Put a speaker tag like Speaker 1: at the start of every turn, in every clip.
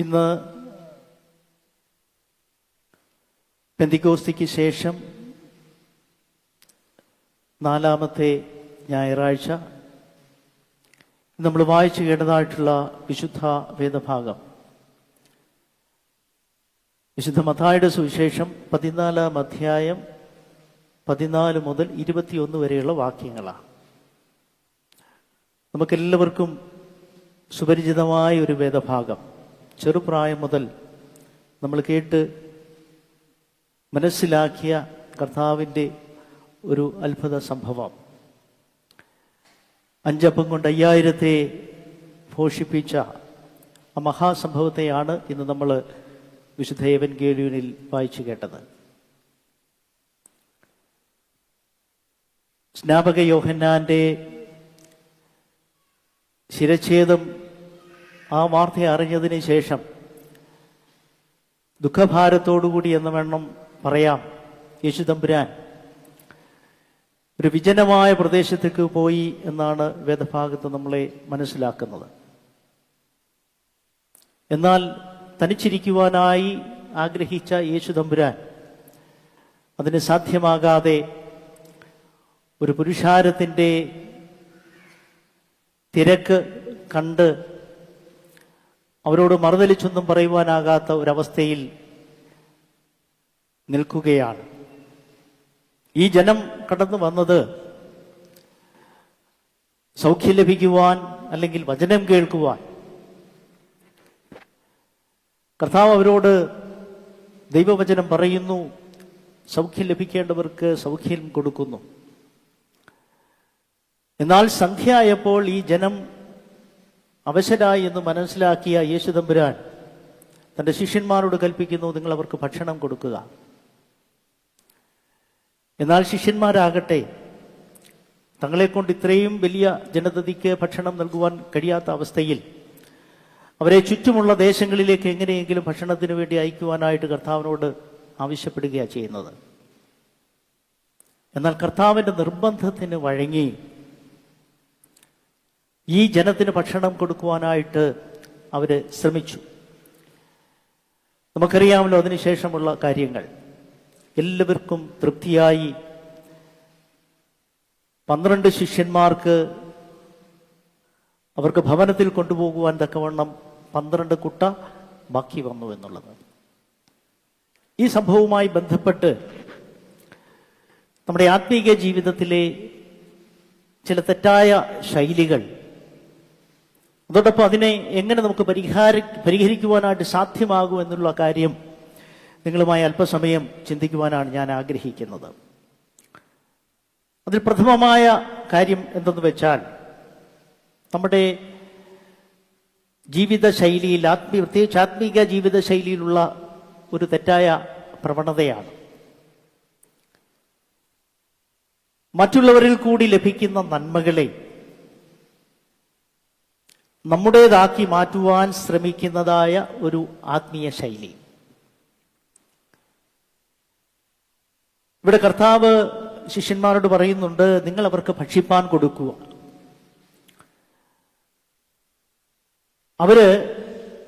Speaker 1: ഇന്ന് പെന്തിക്കോസ്തിക്ക് ശേഷം നാലാമത്തെ ഞായറാഴ്ച. നമ്മൾ വായിച്ചു കേട്ടതായിട്ടുള്ള വിശുദ്ധ വേദഭാഗം. വിശുദ്ധ മഥായുടെ സുവിശേഷം പതിനാലാം അധ്യായം പതിനാല് മുതൽ ഇരുപത്തിയൊന്ന് വരെയുള്ള വാക്യങ്ങളാണ്. നമുക്കെല്ലാവർക്കും സുപരിചിതമായ ഒരു വേദഭാഗം. ചെറുപ്രായം മുതൽ നമ്മൾ കേട്ട് മനസ്സിലാക്കിയ കർത്താവിന്റെ ഒരു അത്ഭുത സംഭവം. അഞ്ചപ്പം കൊണ്ട് അയ്യായിരത്തെ പോഷിപ്പിച്ച ആ മഹാസംഭവത്തെയാണ് ഇന്ന് നമ്മൾ വിശുദ്ധ ഏവൻഗേലിയനിൽ വായിച്ചു കേട്ടത്. സ്നാപക യോഹന്നാന്റെ ശിരച്ഛേദം ആ വാർത്ത അറിഞ്ഞതിന് ശേഷം ദുഃഖഭാരത്തോടുകൂടി എന്ന് വേണം പറയാം യേശുദമ്പുരാൻ. ഒരു വിജനമായ പ്രദേശത്തേക്ക് പോയി എന്നാണ് വേദഭാഗത്ത് നമ്മളെ മനസ്സിലാക്കുന്നത്. എന്നാൽ തനിച്ചിരിക്കുവാനായി ആഗ്രഹിച്ച യേശുദമ്പുരാൻ അതിന് സാധ്യമാകാതെ ഒരു പുരുഷാരത്തിന്റെ തിരക്ക് കണ്ട് അവരോട് മറുതലിച്ചൊന്നും പറയുവാനാകാത്ത ഒരവസ്ഥയിൽ നിൽക്കുകയാണ്. ഈ ജനം കടന്നു വന്നത് സൗഖ്യം ലഭിക്കുവാൻ അല്ലെങ്കിൽ വചനം കേൾക്കുവാൻ. കർത്താവ് അവരോട് ദൈവവചനം പറയുന്നു സൗഖ്യം ലഭിക്കേണ്ടവർക്ക് സൗഖ്യം കൊടുക്കുന്നു. എന്നാൽ സന്ധ്യയായപ്പോൾ ഈ ജനം അവശരായി എന്ന് മനസ്സിലാക്കിയ യേശുദമ്പുരാൻ തന്റെ ശിഷ്യന്മാരോട് കൽപ്പിക്കുന്നു നിങ്ങൾ അവർക്ക് ഭക്ഷണം കൊടുക്കുക. എന്നാൽ ശിഷ്യന്മാരാകട്ടെ തങ്ങളെ കൊണ്ട് ഇത്രയും വലിയ ജനതയ്ക്ക് ഭക്ഷണം നൽകുവാൻ കഴിയാത്ത അവസ്ഥയിൽ അവരെ ചുറ്റുമുള്ള ദേശങ്ങളിലേക്ക് എങ്ങനെയെങ്കിലും ഭക്ഷണത്തിന് വേണ്ടി അയക്കുവാനായിട്ട് കർത്താവിനോട് ആവശ്യപ്പെടുകയാണ് ചെയ്യുന്നത്. എന്നാൽ കർത്താവിന്റെ നിർബന്ധത്തിന് വഴങ്ങി ഈ ജനത്തിന് ഭക്ഷണം കൊടുക്കുവാനായിട്ട് അവർ ശ്രമിച്ചു. നമുക്കറിയാമല്ലോ അതിനുശേഷമുള്ള കാര്യങ്ങൾ. എല്ലാവർക്കും തൃപ്തിയായി. പന്ത്രണ്ട് ശിഷ്യന്മാർക്ക് അവർക്ക് ഭവനത്തിൽ കൊണ്ടുപോകുവാൻ തക്കവണ്ണം പന്ത്രണ്ട് കുട്ട ബാക്കി വന്നു എന്നുള്ളത്. ഈ സംഭവവുമായി ബന്ധപ്പെട്ട് നമ്മുടെ ആത്മീക ജീവിതത്തിലെ ചില തെറ്റായ ശൈലികൾ അതോടൊപ്പം അതിനെ എങ്ങനെ നമുക്ക് പരിഹാര പരിഹരിക്കുവാനായിട്ട് സാധ്യമാകും എന്നുള്ള കാര്യം നിങ്ങളുമായി അല്പസമയം ചിന്തിക്കുവാനാണ് ഞാൻ ആഗ്രഹിക്കുന്നത്. അതിൽ പ്രഥമമായ കാര്യം എന്തെന്ന് വെച്ചാൽ നമ്മുടെ ജീവിത ശൈലിയിൽ ആത്മീയ പ്രത്യേകിച്ച് ആത്മീക ജീവിത ശൈലിയിലുള്ള ഒരു തെറ്റായ പ്രവണതയാണ്. മറ്റുള്ളവരിൽ കൂടി ലഭിക്കുന്ന നന്മകളെ നമ്മുടേതാക്കി മാറ്റുവാൻ ശ്രമിക്കുന്നതായ ഒരു ആത്മീയ ശൈലി. ഇവിടെ കർത്താവ് ശിഷ്യന്മാരോട് പറയുന്നുണ്ട് നിങ്ങൾ അവർക്ക് ഭക്ഷിപ്പാൻ കൊടുക്കുക. അവർ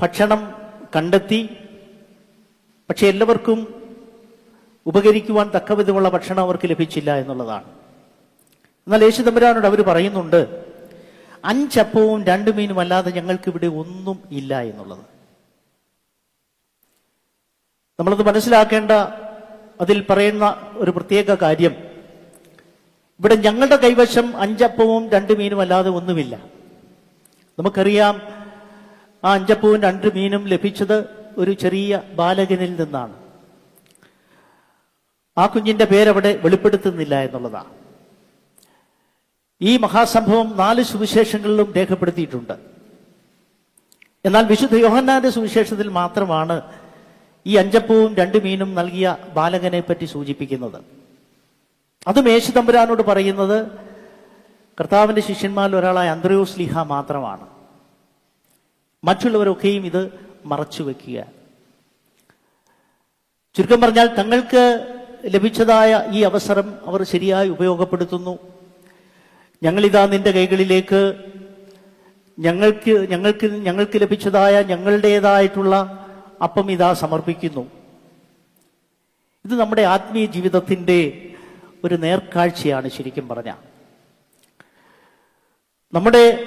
Speaker 1: ഭക്ഷണം കണ്ടെത്തി പക്ഷെ എല്ലാവർക്കും ഉപകരിക്കുവാൻ തക്കവിധമുള്ള ഭക്ഷണം അവർക്ക് ലഭിച്ചില്ല എന്നുള്ളതാണ്. എന്നാൽ യേശു തമ്പുരാനോട് അവർ പറയുന്നുണ്ട് അഞ്ചപ്പവും രണ്ടു മീനും അല്ലാതെ ഞങ്ങൾക്ക് ഇവിടെ ഒന്നും ഇല്ല എന്നുള്ളത്. നമ്മളത് മനസ്സിലാക്കേണ്ട അതിൽ പറയുന്ന ഒരു പ്രത്യേക കാര്യം. ഇവിടെ ഞങ്ങളുടെ കൈവശം അഞ്ചപ്പവും രണ്ട് മീനും അല്ലാതെ ഒന്നുമില്ല. നമുക്കറിയാം ആ അഞ്ചപ്പവും രണ്ട് മീനും ലഭിച്ചത് ഒരു ചെറിയ ബാലകനിൽ നിന്നാണ്. ആ കുഞ്ഞിന്റെ പേരവിടെ വെളിപ്പെടുത്തുന്നില്ല എന്നുള്ളതാണ്. ഈ മഹാസംഭവം നാല് സുവിശേഷങ്ങളിലും രേഖപ്പെടുത്തിയിട്ടുണ്ട്. എന്നാൽ വിശുദ്ധ യോഹന്നാന്റെ സുവിശേഷത്തിൽ മാത്രമാണ് ഈ അഞ്ചപ്പവും രണ്ട് മീനും നൽകിയ ബാലകനെ പറ്റി സൂചിപ്പിക്കുന്നത്. അതും യേശു തമ്പുരാനോട് പറയുന്നത് കർത്താവിന്റെ ശിഷ്യന്മാരിൽ ഒരാളായ അന്ത്രയോസ് ലിഹ മാത്രമാണ്. മറ്റുള്ളവരൊക്കെയും ഇത് മറച്ചു വെക്കുക. ചുരുക്കം പറഞ്ഞാൽ തങ്ങൾക്ക് ലഭിച്ചതായ ഈ അവസരം അവർ ശരിയായി ഉപയോഗപ്പെടുത്തുന്നു. ഞങ്ങളിതാ നിന്റെ കൈകളിലേക്ക് ഞങ്ങൾക്ക് ഞങ്ങൾക്ക് ഞങ്ങൾക്ക് ലഭിച്ചതായ ഞങ്ങളുടേതായിട്ടുള്ള അപ്പം ഇതാ സമർപ്പിക്കുന്നു. ഇത് നമ്മുടെ ആത്മീയ ജീവിതത്തിന്റെ ഒരു നേർക്കാഴ്ചയാണ് ശരിക്കും പറഞ്ഞ. നമ്മുടെ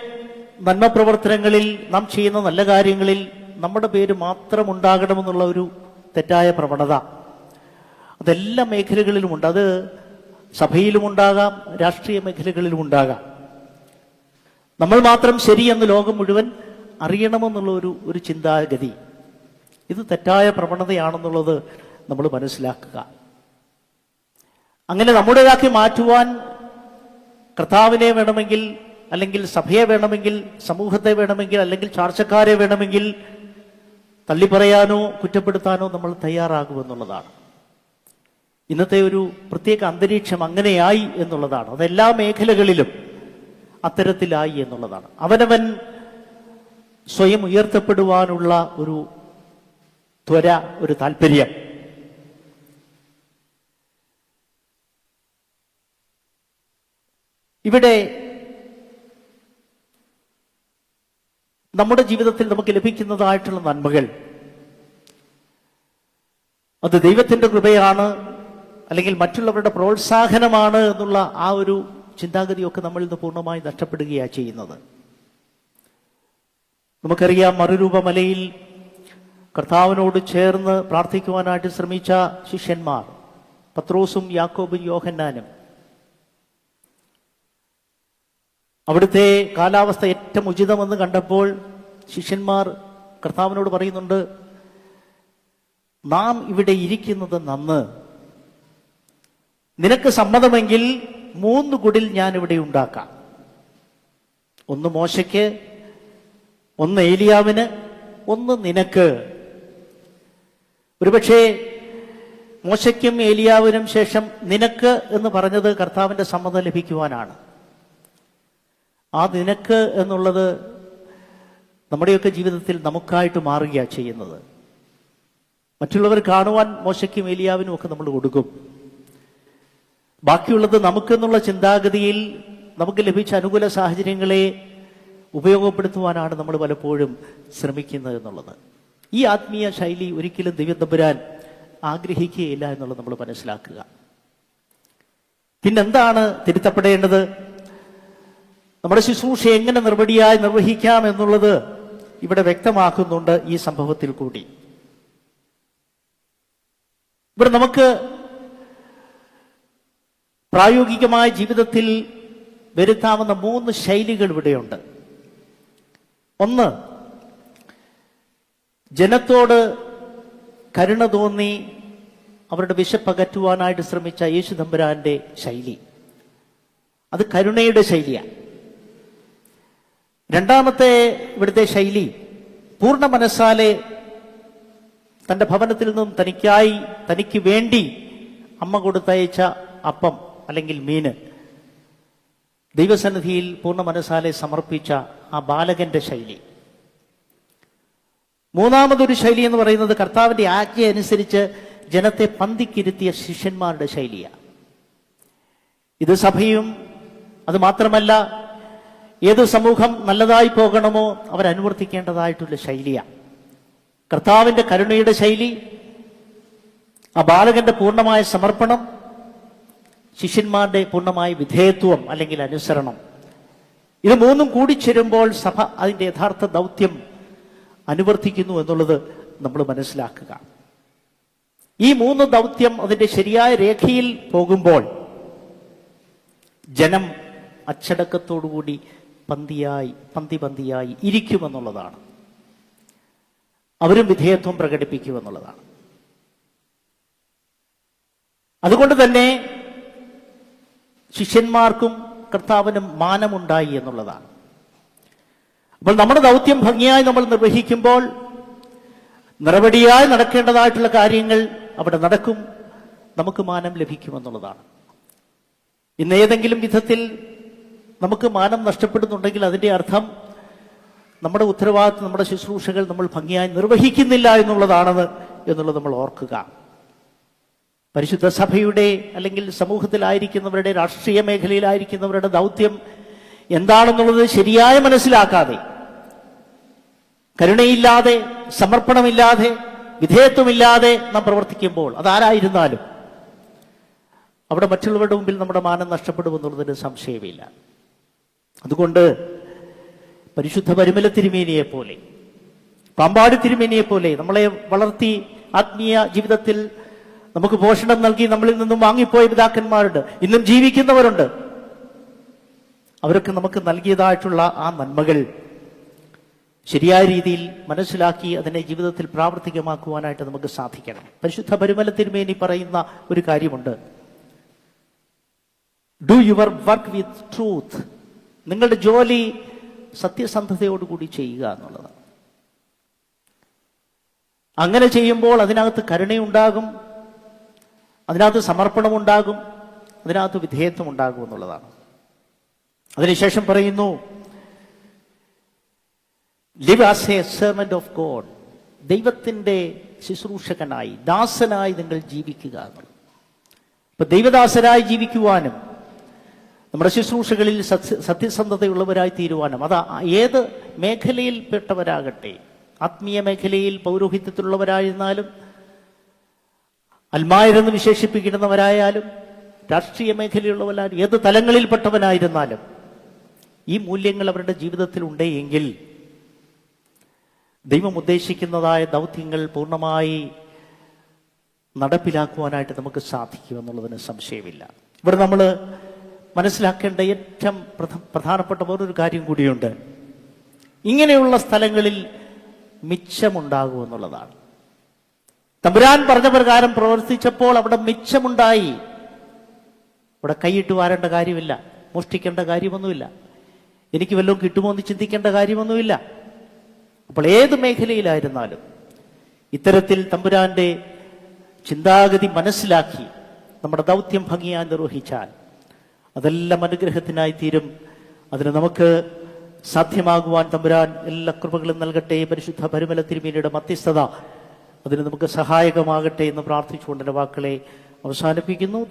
Speaker 1: നന്മ പ്രവർത്തനങ്ങളിൽ നാം ചെയ്യുന്ന നല്ല കാര്യങ്ങളിൽ നമ്മുടെ പേര് മാത്രം ഉണ്ടാകണമെന്നുള്ള ഒരു തെറ്റായ പ്രവണത. അതെല്ലാ മേഖലകളിലുമുണ്ട്. അത് സഭയിലും ഉണ്ടാകാം രാഷ്ട്രീയ മേഖലകളിലും ഉണ്ടാകാം നമ്മൾ മാത്രം ശരിയെന്ന് ലോകം മുഴുവൻ അറിയണമെന്നുള്ള ഒരു ഒരു ചിന്താഗതി. ഇത് തെറ്റായ പ്രവണതയാണെന്നുള്ളത് നമ്മൾ മനസ്സിലാക്കുക. അങ്ങനെ നമ്മുടേതാക്കി മാറ്റുവാൻ കർത്താവിനെ വേണമെങ്കിൽ അല്ലെങ്കിൽ സഭയെ വേണമെങ്കിൽ സമൂഹത്തെ വേണമെങ്കിൽ അല്ലെങ്കിൽ ചാർച്ചക്കാരെ വേണമെങ്കിൽ തള്ളിപ്പറയാനോ കുറ്റപ്പെടുത്താനോ നമ്മൾ തയ്യാറാകുമെന്നുള്ളതാണ്. ഇന്നത്തെ ഒരു പ്രത്യേക അന്തരീക്ഷം അങ്ങനെയായി എന്നുള്ളതാണ്. അതെല്ലാ മേഖലകളിലും അത്തരത്തിലായി എന്നുള്ളതാണ്. അവനവൻ സ്വയം ഉയർത്തപ്പെടുവാനുള്ള ഒരു ത്വര ഒരു താല്പര്യം ഇവിടെ നമ്മുടെ ജീവിതത്തിൽ നമുക്ക് ലഭിക്കുന്നതായിട്ടുള്ള നന്മകൾ. അത് ദൈവത്തിന്റെ കൃപയാണ്. അല്ലെങ്കിൽ മറ്റുള്ളവരുടെ പ്രോത്സാഹനമാണ് എന്നുള്ള ആ ഒരു ചിന്താഗതിയൊക്കെ നമ്മളിൽ നിന്ന് പൂർണമായി നഷ്ടപ്പെടുകയാണ് ചെയ്യുന്നത്. നമുക്കറിയാം മറുരൂപമലയിൽ കർത്താവിനോട് ചേർന്ന് പ്രാർത്ഥിക്കുവാനായിട്ട് ശ്രമിച്ച ശിഷ്യന്മാർ പത്രോസും യാക്കോബും യോഹന്നാനും. അവിടുത്തെ കാലാവസ്ഥ ഏറ്റവും ഉചിതമെന്ന് കണ്ടപ്പോൾ ശിഷ്യന്മാർ കർത്താവിനോട് പറയുന്നുണ്ട് നാം ഇവിടെ ഇരിക്കുന്നത് നന്ന് നിനക്ക് സമ്മതമെങ്കിൽ മൂന്ന് കുടിൽ ഞാൻ ഇവിടെ ഉണ്ടാക്കാം. ഒന്ന് മോശയ്ക്ക് ഒന്ന് ഏലിയാവിന് ഒന്ന് നിനക്ക്. ഒരുപക്ഷെ മോശയ്ക്കും ഏലിയാവിനും ശേഷം നിനക്ക് എന്ന് പറഞ്ഞത് കർത്താവിന്റെ സമ്മതം ലഭിക്കുവാനാണ്. ആ നിനക്ക് എന്നുള്ളത് നമ്മുടെയൊക്കെ ജീവിതത്തിൽ നമുക്കായിട്ട് മാറുകയാണ് ചെയ്യുന്നത്. മറ്റുള്ളവർ കാണുവാൻ മോശയ്ക്കും ഏലിയാവിനും ഒക്കെ നമ്മൾ കൊടുക്കും. ബാക്കിയുള്ളത് നമുക്കെന്നുള്ള ചിന്താഗതിയിൽ നമുക്ക് ലഭിച്ച അനുകൂല സാഹചര്യങ്ങളെ ഉപയോഗപ്പെടുത്തുവാനാണ് നമ്മൾ പലപ്പോഴും ശ്രമിക്കുന്നത് എന്നുള്ളത്. ഈ ആത്മീയ ശൈലി ഒരിക്കലും ദൈവത്തമ്പുരാൻ ആഗ്രഹിക്കുകയില്ല എന്നുള്ളത് നമ്മൾ മനസ്സിലാക്കുക. പിന്നെന്താണ് തിരുത്തപ്പെടേണ്ടത്? നമ്മുടെ ശുശ്രൂഷ എങ്ങനെ നിർവടിയായി നിർവഹിക്കാം എന്നുള്ളത് ഇവിടെ വ്യക്തമാക്കുന്നുണ്ട് ഈ സംഭവത്തിൽ കൂടി. ഇവിടെ നമുക്ക് പ്രായോഗികമായ ജീവിതത്തിൽ വരുത്താവുന്ന മൂന്ന് ശൈലികൾ ഇവിടെയുണ്ട്. ഒന്ന് ജനത്തോട് കരുണ തോന്നി അവരുടെ വിശപ്പകറ്റുവാനായിട്ട് ശ്രമിച്ച യേശു തമ്പുരാന്റെ ശൈലി. അത് കരുണയുടെ ശൈലിയാണ് രണ്ടാമത്തെ ഇവിടുത്തെ ശൈലി പൂർണ മനസ്സാലെ തന്റെ ഭവനത്തിൽ നിന്നും തനിക്കായി തനിക്ക് വേണ്ടി അമ്മ കൊടുത്തയച്ച അപ്പം. അല്ലെങ്കിൽ മീന് ദൈവസന്നിധിയിൽ പൂർണ മനസ്സാലെ സമർപ്പിച്ച ആ ബാലകന്റെ ശൈലി. മൂന്നാമതൊരു ശൈലി എന്ന് പറയുന്നത് കർത്താവിന്റെ ആജ്ഞ അനുസരിച്ച് ജനത്തെ പന്തിക്കിരുത്തിയ ശിഷ്യന്മാരുടെ ശൈലിയാണ് ഇത് സഭയും അത് മാത്രമല്ല ഏത് സമൂഹം നല്ലതായി പോകണമോ അവരനുവർത്തിക്കേണ്ടതായിട്ടുള്ള ശൈലിയാണ് കർത്താവിന്റെ കരുണയുടെ ശൈലി ആ ബാലകന്റെ പൂർണമായ സമർപ്പണം ശിഷ്യന്മാരുടെ പൂർണമായ വിധേയത്വം അല്ലെങ്കിൽ അനുസരണം. ഇത് മൂന്നും കൂടി ചേരുമ്പോൾ സഭ അതിന്റെ യഥാർത്ഥ ദൗത്യം അനുവർത്തിക്കുന്നു എന്നുള്ളത് നമ്മൾ മനസ്സിലാക്കുക. ഈ മൂന്ന് ദൗത്യം അതിന്റെ ശരിയായ രേഖയിൽ പോകുമ്പോൾ ജനം അച്ചടക്കത്തോടുകൂടി പന്തിയായി പന്തി പന്തിയായി ഇരിക്കുമെന്നുള്ളതാണ്. അവരും വിധേയത്വം പ്രകടിപ്പിക്കുമെന്നുള്ളതാണ്. അതുകൊണ്ട് തന്നെ ശിഷ്യന്മാർക്കും കർത്താവിനും മാനമുണ്ടായി എന്നുള്ളതാണ്. അപ്പോൾ നമ്മുടെ ദൗത്യം ഭംഗിയായി നമ്മൾ നിർവഹിക്കുമ്പോൾ നിറവടിയായി നടക്കേണ്ടതായിട്ടുള്ള കാര്യങ്ങൾ അവിടെ നടക്കും നമുക്ക് മാനം ലഭിക്കുമെന്നുള്ളതാണ്. ഇന്ന് ഏതെങ്കിലും വിധത്തിൽ നമുക്ക് മാനം നഷ്ടപ്പെടുന്നുണ്ടെങ്കിൽ അതിന്റെ അർത്ഥം നമ്മുടെ ഉത്തരവാദിത്വം നമ്മുടെ ശുശ്രൂഷകൾ നമ്മൾ ഭംഗിയായി നിർവഹിക്കുന്നില്ല എന്നുള്ളതാണെന്ന് എന്നുള്ളത് നമ്മൾ ഓർക്കുക. പരിശുദ്ധ സഭയുടെ അല്ലെങ്കിൽ സമൂഹത്തിലായിരിക്കുന്നവരുടെ രാഷ്ട്രീയ മേഖലയിലായിരിക്കുന്നവരുടെ ദൗത്യം എന്താണെന്നുള്ളത് ശരിയായ മനസ്സിലാക്കാതെ കരുണയില്ലാതെ സമർപ്പണമില്ലാതെ വിധേയത്വമില്ലാതെ നാം പ്രവർത്തിക്കുമ്പോൾ അതാരായിരുന്നാലും അവിടെ മറ്റുള്ളവരുടെ മുമ്പിൽ നമ്മുടെ മാനം നഷ്ടപ്പെടുമെന്നുള്ളതിന് സംശയമില്ല. അതുകൊണ്ട് പരിശുദ്ധ പരിമല തിരുമേനിയെ പോലെ പാമ്പാടി തിരുമേനിയെ പോലെ നമ്മളെ വളർത്തി ആത്മീയ ജീവിതത്തിൽ നമുക്ക് പോഷണം നൽകി നമ്മളിൽ നിന്നും വാങ്ങിപ്പോയ പിതാക്കന്മാരുണ്ട്. ഇന്നും ജീവിക്കുന്നവരുണ്ട്. അവരൊക്കെ നമുക്ക് നൽകിയതായിട്ടുള്ള ആ നന്മകൾ ശരിയായ രീതിയിൽ മനസ്സിലാക്കി അതിനെ ജീവിതത്തിൽ പ്രാവർത്തികമാക്കുവാനായിട്ട് നമുക്ക് സാധിക്കണം. പരിശുദ്ധ പരിമല തിരുമേനി പറയുന്ന ഒരു കാര്യമുണ്ട്. Do your work with truth നിങ്ങളുടെ ജോലി സത്യസന്ധതയോടുകൂടി ചെയ്യുക എന്നുള്ളതാണ്. അങ്ങനെ ചെയ്യുമ്പോൾ അതിനകത്ത് കരുണയുണ്ടാകും. അതിനകത്ത് സമർപ്പണമുണ്ടാകും അതിനകത്ത് വിധേയത്വം ഉണ്ടാകും എന്നുള്ളതാണ്. അതിനുശേഷം പറയുന്നു live as a servant of God ദൈവത്തിന്റെ ശുശ്രൂഷകനായി ദാസനായി നിങ്ങൾ ജീവിക്കുക എന്നുള്ളത് ഇപ്പൊ ദൈവദാസരായി ജീവിക്കുവാനും നമ്മുടെ ശുശ്രൂഷകളിൽ സത്യ സത്യസന്ധതയുള്ളവരായി തീരുവാനും അത് ഏത് മേഖലയിൽപ്പെട്ടവരാകട്ടെ ആത്മീയ മേഖലയിൽ പൗരോഹിത്യത്തിലുള്ളവരായിരുന്നാലും അൽമായരെന്ന് വിശേഷിപ്പിക്കുന്നവരായാലും രാഷ്ട്രീയ മേഖലയുള്ളവരായാലും ഏത് തലങ്ങളിൽപ്പെട്ടവനായിരുന്നാലും ഈ മൂല്യങ്ങൾ അവരുടെ ജീവിതത്തിൽ ഉണ്ടെങ്കിൽ ദൈവം ഉദ്ദേശിക്കുന്നതായ ദൗത്യങ്ങൾ പൂർണമായി നടപ്പിലാക്കുവാനായിട്ട് നമുക്ക് സാധിക്കുമെന്നുള്ളതിന് സംശയമില്ല. ഇവിടെ നമ്മൾ മനസ്സിലാക്കേണ്ട ഏറ്റവും പ്രധാനപ്പെട്ട വേറൊരു കാര്യം കൂടിയുണ്ട്. ഇങ്ങനെയുള്ള സ്ഥലങ്ങളിൽ മിച്ചമുണ്ടാകും എന്നുള്ളതാണ്. തമ്പുരാൻ പറഞ്ഞ പ്രകാരം പ്രവർത്തിച്ചപ്പോൾ അവിടെ മിച്ചമുണ്ടായി. ഇവിടെ കൈയിട്ട് വാരേണ്ട കാര്യമില്ല. മോഷ്ടിക്കേണ്ട കാര്യമൊന്നുമില്ല. എനിക്ക് വല്ലതും കിട്ടുമോ എന്ന് ചിന്തിക്കേണ്ട കാര്യമൊന്നുമില്ല. അപ്പോൾ ഏത് മേഖലയിലായിരുന്നാലും ഇത്തരത്തിൽ തമ്പുരാന്റെ ചിന്താഗതി മനസ്സിലാക്കി നമ്മുടെ ദൗത്യം ഭംഗിയായി നിർവഹിച്ചാൽ അതെല്ലാം അനുഗ്രഹത്തിനായി തീരും. അതിന് നമുക്ക് സാധ്യമാകുവാൻ തമ്പുരാൻ എല്ലാ കൃപകളും നൽകട്ടെ. പരിശുദ്ധ പരിമല തിരുമേനിയുടെ മധ്യസ്ഥത അതിന് നമുക്ക് സഹായകമാകട്ടെ എന്ന് പ്രാർത്ഥിച്ചുകൊണ്ട് എന്റെ വാക്കുകളെ അവസാനിപ്പിക്കുന്നു.